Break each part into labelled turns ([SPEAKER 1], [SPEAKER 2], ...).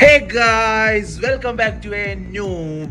[SPEAKER 1] Hey guys welcome back to a new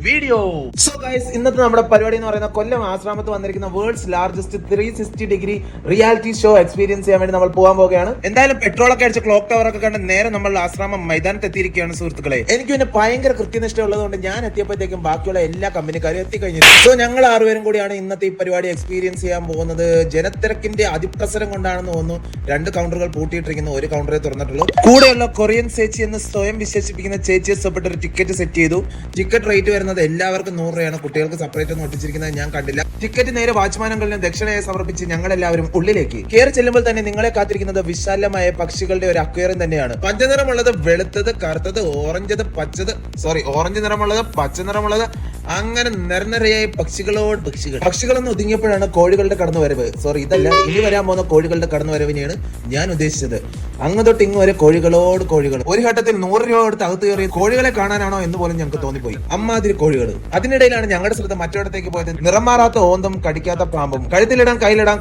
[SPEAKER 1] video so guys ഇന്നത്തെ നമ്മുടെ പരിപാടി എന്ന് പറയുന്ന കൊല്ലം ആശ്രമത്ത് വന്നിരിക്കുന്ന world's largest three sixty degree reality show experience ചെയ്യാൻ വേണ്ടി നമ്മൾ പോകാൻ പോവുകയാണ്. എന്തായാലും പെട്രോൾ ഒക്കെ അടിച്ച ക്ലോക്ക് ടവർ ഒക്കെ കണ്ട് നേരെ നമ്മൾ ആശ്രമം മൈതാനത്ത് എത്തിയിരിക്കുകയാണ് സുഹൃത്തുക്കളെ. എനിക്ക് പിന്നെ ഭയങ്കര കൃത്യനിഷ്ഠ ഉള്ളതുകൊണ്ട് ഞാൻ എത്തിയപ്പോഴത്തേക്കും ബാക്കിയുള്ള എല്ലാ കമ്പനിക്കാരും എത്തിക്കഴിഞ്ഞു സോ ഞങ്ങൾ ആറുപേരും കൂടിയാണ് ഇന്നത്തെ ഈ പരിപാടി എക്സ്പീരിയൻസ് ചെയ്യാൻ പോകുന്നത്. ജനത്തിരക്കിന്റെ അതിപ്രസരം കൊണ്ടാണെന്ന് തോന്നുന്നു. രണ്ട് കൗണ്ടറുകൾ പൂട്ടിയിട്ടിരിക്കുന്നു ഒരു കൗണ്ടറേ തുറന്നിട്ടുള്ളൂ. കൂടെയുള്ള കൊറിയൻ സേച്ചി എന്ന് സ്വയം വിശേഷിപ്പിക്കുന്ന ചേച്ചി സ്വപ്പെട്ട ഒരു ടിക്കറ്റ് സെറ്റ് ചെയ്തു. ടിക്കറ്റ് റേറ്റ് വരുന്നത് എല്ലാവർക്കും നൂറ് രൂപയാണ്. കുട്ടികൾക്ക് സെപ്പറേറ്റ് ഒന്നും ഒട്ടിച്ചിരിക്കുന്നത് ഞാൻ കണ്ടില്ല. ടിക്കറ്റ് നേരെ വാച്ച്മാനങ്ങളിലും ദക്ഷിണയെ സമർപ്പിച്ച് ഞങ്ങൾ എല്ലാവരും ഉള്ളിലേക്ക്. കയറി ചെല്ലുമ്പോൾ തന്നെ നിങ്ങളെ കാത്തിരിക്കുന്നത് വിശാലമായ പക്ഷികളുടെ ഒരു അക്വേറിയം തന്നെയാണ്. പഞ്ചനിറമുള്ളത് വെളുത്തത് കറുത്തത് ഓറഞ്ചത് പച്ചത് സോറി ഓറഞ്ച് നിറമുള്ളത് പച്ച നിറമുള്ളത് അങ്ങനെ നിരനിരയായ പക്ഷികളോട് പക്ഷികൾ. പക്ഷികളെന്ന് ഒതുങ്ങിയപ്പോഴാണ് കോഴികളുടെ കടന്നു വരവ് സോറി ഇതല്ല. ഇനി വരാൻ പോകുന്ന കോഴികളുടെ കടന്നു വരവിനെയാണ് ഞാൻ ഉദ്ദേശിച്ചത്. അങ്ങ് തൊട്ട് ഇങ്ങ് വരെ കോഴികളോട് കോഴികൾ. ഒരു ഘട്ടത്തിൽ നൂറ് രൂപ കൊടുത്ത് അകത്ത് കയറി കോഴികളെ കാണാനാണോ എന്ന് പോലും ഞങ്ങൾക്ക് തോന്നിപ്പോയി. അമ്മാതിരി കോഴികൾ. അതിനിടയിലാണ് ഞങ്ങളുടെ ശ്രദ്ധ മറ്റൊരിടത്തേക്ക് പോയത് നിറം മാറാത്ത ഓന്തം കടിക്കാത്ത പാമ്പും. കഴുത്തിലിടാൻ കയ്യിലിടാൻ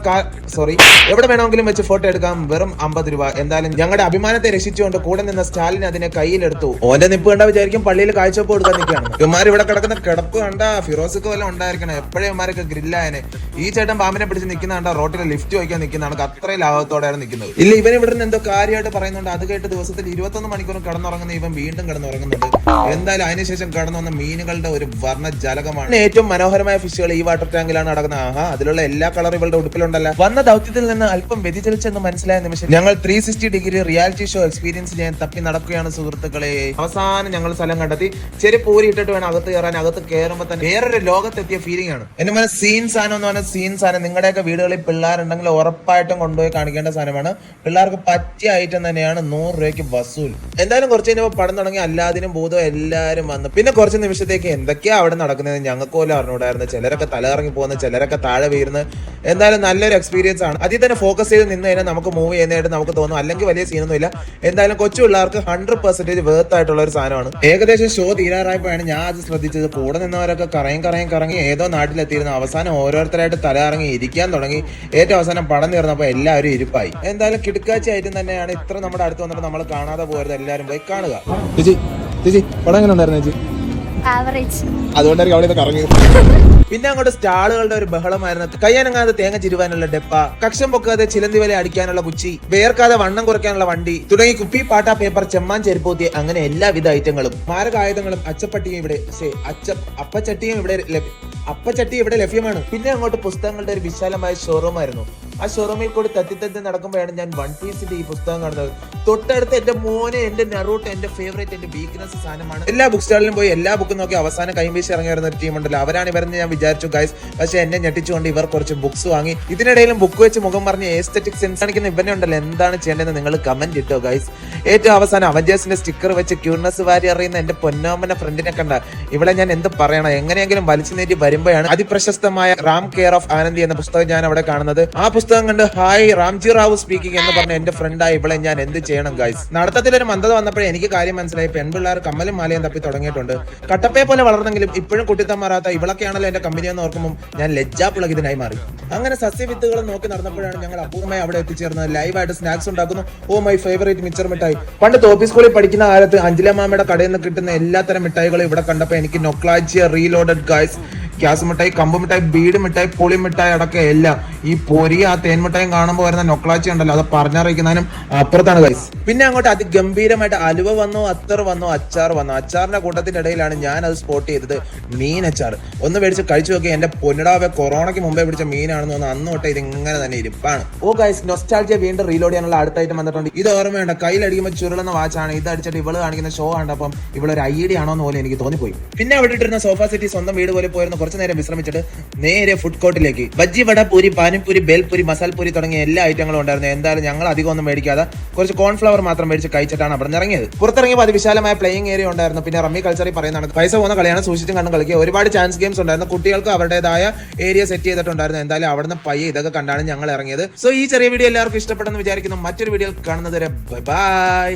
[SPEAKER 1] സോറി എവിടെ വേണമെങ്കിലും വെച്ച് ഫോട്ടോ എടുക്കാം. വെറും അമ്പത് രൂപ. എന്തായാലും ഞങ്ങളുടെ അഭിമാനത്തെ രക്ഷിച്ചുകൊണ്ട് കൂടെ നിന്ന സ്റ്റാലിൻ അതിനെ കയ്യിലെടുത്തു. ഓന്റെ നിപ്പ് കണ്ട വിചാരിക്കും പള്ളിയിൽ കാഴ്ചപ്പ് കൊടുക്കാൻ നിൽക്കുകയാണ്. ഇവന്മാർ ഇവിടെ കിടക്കുന്ന കിടപ്പ് കണ്ട ഫിറോസക്ക് വല്ലതും ഉണ്ടായിരിക്കണം. എപ്പോഴും ഇവന്മാരൊക്കെ ഗ്രില്ലായനെ. ഈ ചേട്ടൻ പാമ്പിനെ പിടിച്ച് നിൽക്കുന്ന കണ്ട റോട്ടിൽ ലിഫ്റ്റ് വയ്ക്കാൻ നിൽക്കുന്നതാണ് അത്രയും ലാഭത്തോടെയാണ് നിൽക്കുന്നത്. ഇല്ല ഇവൻ ഇവിടെ നിന്ന് എന്തോ കാര്യമായിട്ട് പറയുന്നുണ്ട്. അത് കേട്ട് ദിവസത്തിൽ ഇരുപത്തൊന്ന് മണിക്കൂർ കിടന്നുറങ്ങുന്ന ഇവൻ വീണ്ടും കിടന്നുറങ്ങുന്നുണ്ട്. എന്തായാലും അതിനുശേഷം കടന്നു വന്ന മീനുകളുടെ ഒരു വർണ ജലകമാണ് ഏറ്റവും മനോഹരമായ ഫിഷുകൾ ഈ വാട്ടർ ടാങ്കിലാണ് നടക്കുന്നത്. ആഹാ അതിലുള്ള എല്ലാ കളർ ഇവളുടെ ഉടുപ്പിലുണ്ടല്ല. വന്ന ദൗത്യത്തിൽ നിന്ന് അല്പം വ്യതിചലിച്ചെന്ന് മനസ്സിലായ നിമിഷം ഞങ്ങൾ three sixty degree reality show experience ചെയ്യാൻ തപ്പി നടക്കുകയാണ് സുഹൃത്തുക്കളെ. അവസാനം ഞങ്ങൾ സ്ഥലം കണ്ടെത്തി. ചെരുപ്പ് ഊരി ഇട്ടിട്ട് വേണം അകത്ത് കയറാൻ. അകത്ത് കയറുമ്പോൾ തന്നെ വേറൊരു ലോകത്തെത്തിയ ഫീലിംഗ് ആണ്. എന്റെ മനസ്സിൽ സീൻ സാധനം എന്ന് പറഞ്ഞാൽ സീൻ സാധനം. നിങ്ങളുടെയൊക്കെ വീടുകളിൽ പിള്ളേരുണ്ടെങ്കിൽ ഉറപ്പായിട്ടും കൊണ്ടുപോയി കാണിക്കേണ്ട സാധനമാണ്. പിള്ളേർക്ക് പറ്റിയ ഐറ്റം തന്നെയാണ് നൂറ് രൂപയ്ക്ക് വസൂൽ. എന്തായാലും കുറച്ച് കഴിഞ്ഞപ്പോൾ പടം തുടങ്ങി അല്ലാതിനും ഭൂതം എല്ലാവരും വന്നു. പിന്നെ കുറച്ച് നിമിഷത്തേക്ക് എന്തൊക്കെയാ അവിടെ നടക്കുന്നത് ഞങ്ങൾക്ക് പോലും അറിഞ്ഞൂടായിരുന്നു ചിലരൊക്കെ തലകറങ്ങി പോകുന്നു ചിലരൊക്കെ താഴെ വീഴുന്നു. എന്തായാലും നല്ലൊരു എക്സ്പീരിയൻസ് ആണ്. അതിൽ തന്നെ ഫോക്കസ് ചെയ്ത് നിന്ന് കഴിഞ്ഞാൽ നമുക്ക് മൂവ് ചെയ്യുന്നതായിട്ട് നമുക്ക് തോന്നും. അല്ലെങ്കിൽ വലിയ സീനൊന്നും ഇല്ല എന്തായാലും കൊച്ചു പിള്ളേർക്ക് ഹൺഡ്രഡ് പെർസെന്റേജ് വേർത്ത് ആയിട്ടുള്ള ഒരു സാധനമാണ്. ഏകദേശം ഷോ തീരാറായപ്പോഴാണ് ഞാൻ അത് ശ്രദ്ധിച്ചത്. കൂടെ നിന്നവരൊക്കെ കറയും കറയും കറങ്ങി ഏതോ നാട്ടിലെത്തിയിരുന്നു. അവസാനം ഓരോരുത്തരായിട്ട് തലകറങ്ങി ഇരിക്കാൻ തുടങ്ങി. ഏറ്റവും അവസാനം പടം തീർന്നപ്പോൾ എല്ലാവരും ഇരിപ്പായി. എന്തായാലും കിടക്കാച്ചി ആയിട്ടും തന്നെയാണ് ഇത്ര നമ്മുടെ അടുത്ത് വന്നിട്ട് നമ്മൾ കാണാതെ പോയത്. എല്ലാവരും പോയി കാണുക. ചേച്ചി ചേച്ചി പടം എങ്ങനെ ഉണ്ടായിരുന്നു ചേച്ചി? അവിടെ കറങ്ങി പിന്നെ അങ്ങോട്ട് സ്റ്റാളുകളുടെ ഒരു ബഹളമായിരുന്നു. കയ്യാനങ്ങാതെ തേങ്ങ ചിരുവാനുള്ള ഡെപ്പ കക്ഷം പൊക്കാതെ ചിലന്തി വല അടിക്കാനുള്ള കുച്ചി വേർക്കാതെ വണ്ണം കുറയ്ക്കാനുള്ള വണ്ടി തുടങ്ങി കുപ്പി പാട്ട പേപ്പർ ചെമ്മാൻ ചെരുപ്പൂത്തി അങ്ങനെ എല്ലാവിധ ഐറ്റങ്ങളും. മാരകായുധങ്ങളും അച്ചപ്പട്ടിയും ഇവിടെ അപ്പച്ചട്ടിയും ഇവിടെ അപ്പച്ചട്ടി ഇവിടെ ലഭ്യമാണ്. പിന്നെ അങ്ങോട്ട് പുസ്തകങ്ങളുടെ ഒരു വിശാലമായ ഷോറൂം ആയിരുന്നു. ആ ഷോറൂമിൽ കൂടി തത്തി തത്തി നടക്കുമ്പോഴാണ് ഞാൻ വൺ പീസിന്റെ ഈ പുസ്തകം കാണുന്നത്. തൊട്ടടുത്ത് എന്റെ മോനെ എന്റെ നെറൂട്ട് എന്റെ ഫേവറേറ്റ് എന്റെ വീക്ക്നെസ് സാധനമാണ്. എല്ലാ ബുക്ക് സ്റ്റാളിലും പോയി എല്ലാ ബുക്കും നോക്കി അവസാനം കൈവീശി ഇറങ്ങി വരുന്ന ഒരു ടീം ഉണ്ടല്ലോ. അവരാണ് ഇവരെന്ന് ഞാൻ വിചാരിച്ചു ഗൈസ് പക്ഷെ എന്നെ ഞെട്ടിച്ചുകൊണ്ട് ഇവർ കുറച്ച് ബുക്സ് വാങ്ങി. ഇതിനിടയിലും ബുക്ക് വെച്ച് മുഖം പറഞ്ഞ് എസ്തെറ്റിക് സെൻസ് കാണിക്കുന്ന ഇവനെ ഉണ്ടല്ലോ. എന്താണ് ചെയ്യേണ്ടതെന്ന് നിങ്ങൾ കമന്റ് ഇട്ടോ ഗൈസ് ഏറ്റവും അവസാനം അവഞ്ചേഴ്സിന്റെ സ്റ്റിക്കർ വെച്ച് ക്യൂർനെസ് വാരി അറിയുന്ന എന്റെ പൊന്നോമന ഫ്രണ്ടിനെ കണ്ട ഇവിടെ ഞാൻ എന്ത് പറയണം? എങ്ങനെയെങ്കിലും വലിച്ചു നീട്ടി വരുമ്പോഴാണ് അതിപ്രശസ്തമായ റാം കെയർ ഓഫ് ആനന്ദി എന്ന പുസ്തകം ഞാൻ അവിടെ കാണുന്നത്. ആ പുസ്തകം കണ്ട് ഹായ് റാംജി റാവു സ്പീക്കിംഗ് എന്ന് പറഞ്ഞ എന്റെ ഫ്രണ്ടായി ഇവിടെ ഞാൻ എന്ത് ചെയ്യണം ഗൈസ് നടത്തത്തിൽ ഒരു മന്ദത വന്നപ്പോഴേ എനിക്ക് കാര്യം മനസ്സിലായി. പെൺപിള്ളേർ കമ്മലും മാലയും തപ്പി തുടങ്ങിയിട്ടുണ്ട്. കട്ടപ്പയെ പോലെ വളർന്നെങ്കിലും ഇപ്പോഴും കുട്ടിത്തം മാറാത്ത ഇവളൊക്കെയാണല്ലോ എന്റെ കമ്പനി എന്ന് ഓർക്കുമ്പോൾ ഞാൻ ലജ്ജാപ്പുളകിതനായി മാറി. അങ്ങനെ സസ്യവിത്തുകൾ നോക്കി നടന്നപ്പോഴാണ് ഞങ്ങൾ അപൂർവമായി അവിടെ എത്തിച്ചേർന്നത്. ലൈവായിട്ട് സ്നാക്സ് ഉണ്ടാക്കുന്നു. ഓ മൈ ഫേവറേറ്റ് മിച്ചർ മിഠായി. പണ്ട് തോപ്പി സ്കൂളിൽ പഠിക്കുന്ന കാലത്ത് അഞ്ജലി മാമയുടെ കടയിൽ നിന്ന് കിട്ടുന്ന എല്ലാത്തരം മിഠായികളും ഇവിടെ കണ്ടപ്പോൾ എനിക്ക് നൊക്ലാജിയ റീലോഡഡ് ഗൈസ് ഗ്യാസ് മിഠായി കമ്പ് മിഠായി ബീഡ് മിഠായി പുളി മിഠായി അടക്കം എല്ലാം. ഈ പൊരി ആ തേൻ മിഠായും കാണുമ്പോൾ വരുന്ന നൊക്ലാച്ചി ഉണ്ടല്ലോ അത് പറഞ്ഞറിയിക്കുന്നതിനും അപ്പുറത്താണ് ഗൈസ് പിന്നെ അങ്ങോട്ട് അതിഗംഭീരമായിട്ട് അലുവ വന്നു അത്തർ വന്നു അച്ചാർ വന്നു. അച്ചാറിന്റെ കൂട്ടത്തിന്റെ ഇടയിലാണ് ഞാൻ അത് സ്പോട്ട് ചെയ്തത് മീൻ അച്ചാർ. ഒന്ന് മേടിച്ച് കഴിച്ചു നോക്കി എന്റെ പൊന്നിടാവെ കൊറോണയ്ക്ക് മുമ്പേ പിടിച്ച മീനാണെന്ന് തോന്നുന്നു. അന്ന് തൊട്ട് ഇത് ഇങ്ങനെ തന്നെ ഇരിപ്പാണ്. ഓ ഗൈസ് നൊസ്റ്റാൾജിയ വീണ്ടും റീലോഡ് ചെയ്യാനുള്ള ഐറ്റം വന്നിട്ടുണ്ട്. ഇത് ഓർമ്മയുണ്ട് കയ്യിലടിക്കുമ്പോൾ ചുരുളുന്ന വാച്ചാണ്. ഇത് അടിച്ചിട്ട് ഇവൾ കാണിക്കുന്ന ഷോ ആണ് അപ്പം ഇവളൊരു ഐഡിയ ആണോ എന്ന് പോലെ എനിക്ക് തോന്നിപ്പോയി. പിന്നെ അവിടെ ഇട്ടിരുന്ന സോഫ സിറ്റി സ്വന്തം വീട് പോലെ പോയിരുന്ന. കുറച്ച് നേരം വിശ്രമിച്ചിട്ട് നേരെ ഫുഡ് കോർട്ടിലേക്ക് ബജ്ജി വട പൂരി പാനിപ്പൂരി ബേൽപൂരി മസാൽപൂരി തുടങ്ങിയ എല്ലാ ഐറ്റങ്ങളും ഉണ്ടായിരുന്നു. എന്തായാലും ഞങ്ങൾ അധികം ഒന്നും മേടിക്കാതെ കുറച്ച് കോൺഫ്ലവർ മാത്രം മേടിച്ച് കഴിച്ചിട്ടാണ് അവിടെ നിന്ന് ഇറങ്ങിയത് പുറത്തിറങ്ങിയപ്പോൾ അതിവിശാലമായ പ്ലേയിങ് ഏരിയ ഉണ്ടായിരുന്നു. പിന്നെ റമ്മി കൾച്ചറി പറയുന്നതാണ് പൈസ പോകുന്ന കളിയാണ് സൂക്ഷിച്ചും കണ്ടും കളിക്കുക. ഒരുപാട് ചാൻസ് ഗെയിംസ് ഉണ്ടായിരുന്നു. കുട്ടികൾക്ക് അവരുടേതായ ഏരിയ സെറ്റ് ചെയ്തിട്ടുണ്ടായിരുന്നു. എന്തായാലും അവിടുന്ന് പയ്യെ ഇതൊക്കെ കണ്ടാണ് ഞങ്ങൾ ഇറങ്ങിയത്. സോ ഈ ചെറിയ വീഡിയോ എല്ലാവർക്കും ഇഷ്ടപ്പെട്ടെന്ന് വിചാരിക്കുന്നു. മറ്റൊരു വീഡിയോ കാണുന്നതുവരെ ബൈ ബൈ